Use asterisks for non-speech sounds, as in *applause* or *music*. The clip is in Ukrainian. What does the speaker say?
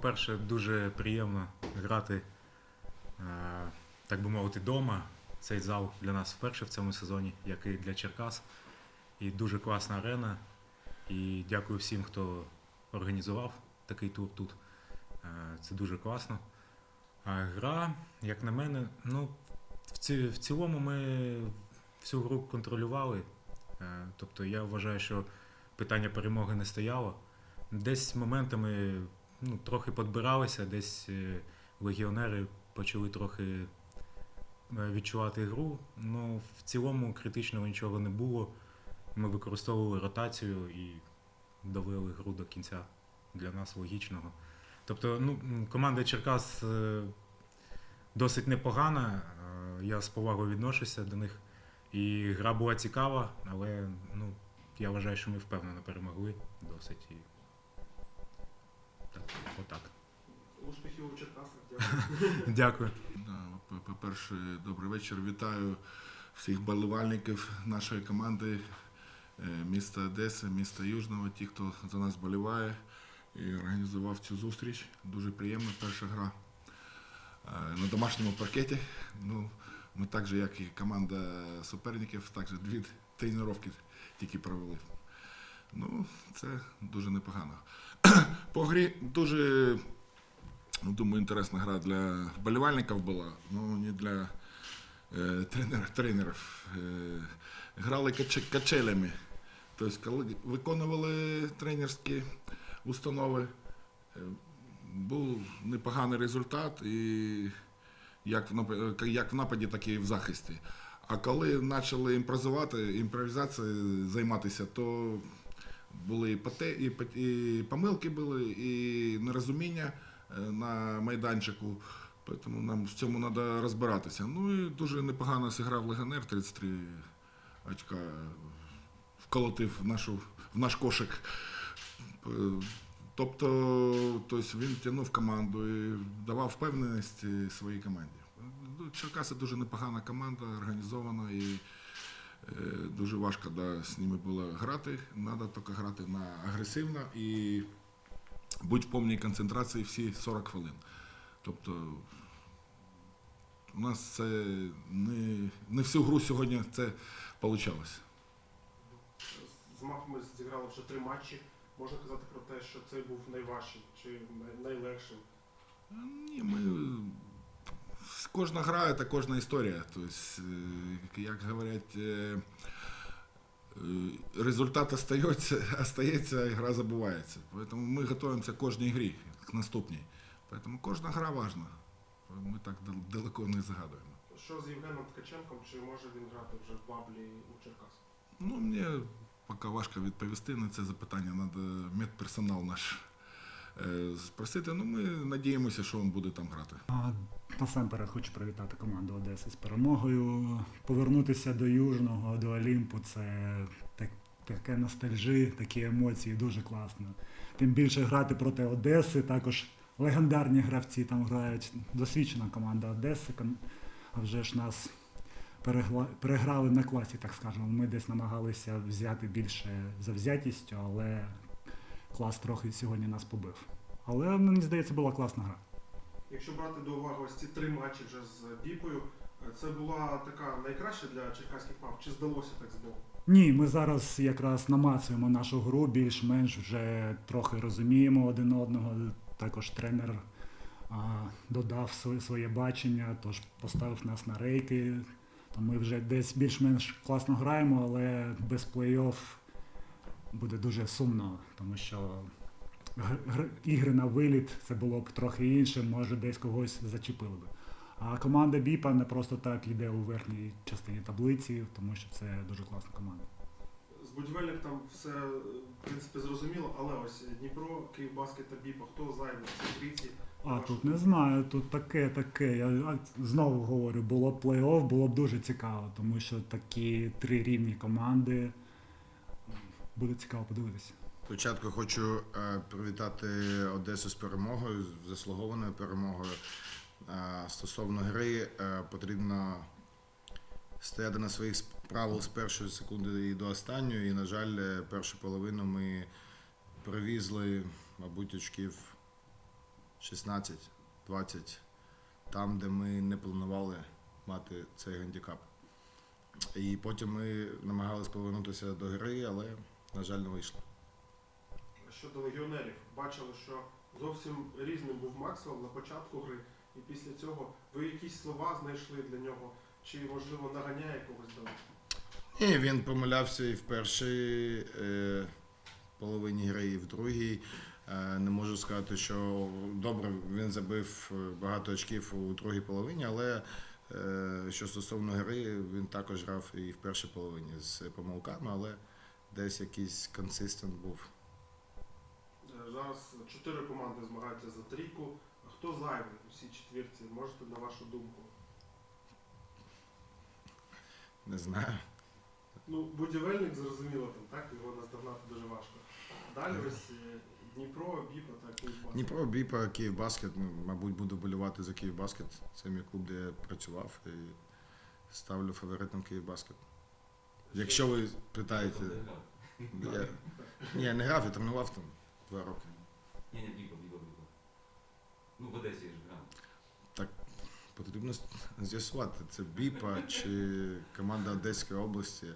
по-перше, дуже приємно грати, е, так би мовити, вдома. Цей зал для нас вперше в цьому сезоні, як і для Черкас. І дуже класна арена. І дякую всім, хто організував такий тур тут. Е, Це дуже класно. А гра, як на мене, ну, в, ці, в цілому ми всю гру контролювали. Е, Тобто я вважаю, що питання перемоги не стояло. Десь моментами ну, трохи подбиралися, десь е, легіонери почали трохи е, відчувати гру. Ну, в цілому критичного нічого не було. Ми використовували ротацію і довели гру до кінця для нас логічного. Тобто, ну, команда Черкас е, досить непогана. Я з повагою відношуся до них. І гра була цікава, але ну, я вважаю, що ми впевнено перемогли досить. Так, отак. Успіхів у Черкасах. Дякую. *laughs* Дякую. По- По-перше, добрий вечір. Вітаю всіх болівальників нашої команди е, міста Одеси, міста Южного, ті, хто за нас боліває і організував цю зустріч. Дуже приємна перша гра е, на домашньому паркеті. Ну, ми так же, як і команда суперників, також дві тренування тільки провели. Ну, це дуже непогано. По грі дуже Думаю, інтересна гра для вболівальників була, ну не для е, тренер, тренерів. Е, грали каче- качелями. Тобто, коли виконували тренерські установи, е, був непоганий результат, і як в, нап- як в нападі, так і в захисті. А коли почали імпровізувати, імпровізацією займатися, то були і, поте, і, помилки були, і нерозуміння е, на майданчику. Тому нам в цьому треба розбиратися. Ну і дуже непогано зіграв легіонер, 33 очка вколотив в, нашу, в наш кошик. Е, Тобто, тобто він тягнув команду і давав впевненість е, своїй команді. Ну, Черкаси дуже непогана команда, організована і е, дуже важко да, з ними було грати. Треба тільки грати на агресивно і будь в повній концентрації всі 40 хвилин. Тобто у нас це не, не всю гру сьогодні це вийшло. З мапами зіграли вже три матчі. Можна казати про те, що цей був найважчий чи най- найлегшим. Ні, ми кожна гра це кожна історія. Тобто, е, як говорять, е, е, результат остається, *laughs* остається, і гра забувається. Тому ми готуємося кожній грі, к наступній. Тому кожна гра важна. Ми так далеко не загадуємо. Що з Євгеном Ткаченком, чи може він грати вже в баблі у Черкас? Ну, мені поки важко відповісти на це запитання. Треба медперсонал наш спросити. Ну, ми надіємося, що він буде там грати. Насамперед хочу привітати команду Одеси з перемогою. Повернутися до Южного, до Олімпу це так, таке ностальжі, такі емоції, дуже класно. Тим більше грати проти Одеси, також легендарні гравці там грають. Досвідчена команда Одеси. А вже ж нас переграли на класі, так скажемо. Ми десь намагалися взяти більше завзятістю, але клас трохи сьогодні нас побив. Але мені здається, була класна гра. Якщо брати до уваги ось ці три матчі вже з Біпою, е, це була така найкраща для черкаських мав, чи здалося так збоку? Ні, ми зараз якраз намацуємо нашу гру, більш-менш вже трохи розуміємо один одного. Також тренер а, додав своє, своє бачення, тож поставив нас на рейки. Ми вже десь більш-менш класно граємо, але без плей-офф буде дуже сумно, тому що гр- гр- ігри на виліт це було б трохи інше, може десь когось зачепили би. А команда Біпа не просто так йде у верхній частині таблиці, тому що це дуже класна команда. З будівельник там все в принципі зрозуміло, але ось Дніпро, Київбаскет та Біпа, хто займе в цій трійці? А тут не знаю, тут таке, таке. Я знову говорю, було б плей-офф, було б дуже цікаво, тому що такі три рівні команди. Буде цікаво подивитися. Спочатку хочу е, привітати Одесу з перемогою, з заслугованою перемогою. Е, Стосовно гри е, потрібно стояти на своїх правил з першої секунди і до останньої. І, на жаль, першу половину ми привізли, мабуть, очків 16-20, там, де ми не планували мати цей гандікап. І потім ми намагалися повернутися до гри, але, на жаль, не вийшло. Щодо легіонерів, бачили, що зовсім різним був Максвелл на початку гри, і після цього ви якісь слова знайшли для нього, чи можливо наганяє якогось дали? Ні, він помилявся і в першій е, половині гри, і в другій. Е, не можу сказати, що добре він забив е, багато очків у другій половині, але е, що стосовно гри, він також грав і в першій половині з помилками, але десь якийсь консистент був. Е, Зараз чотири команди змагаються за трійку. Хто зайвий у цій четвірці? Можете на вашу думку? Не знаю. Ну, будівельник зрозуміло там, так? Його наздогнати дуже важко. Далі ось е, Дніпро, Біпа, так, Київбас. Дніпро, Біпа, Київбаскет. Ну, мабуть, буду болювати за Київбаскет. Це мій клуб, де я працював і ставлю фаворитом Київбаскет. Якщо ви питаєте. Я, ні, я не грав, я тренував там два роки. Ні, ні, бігав, бігав, бігав. Ну, в Одесі ж грав. Так Потрібно з'ясувати, це Біпа чи команда Одеської області.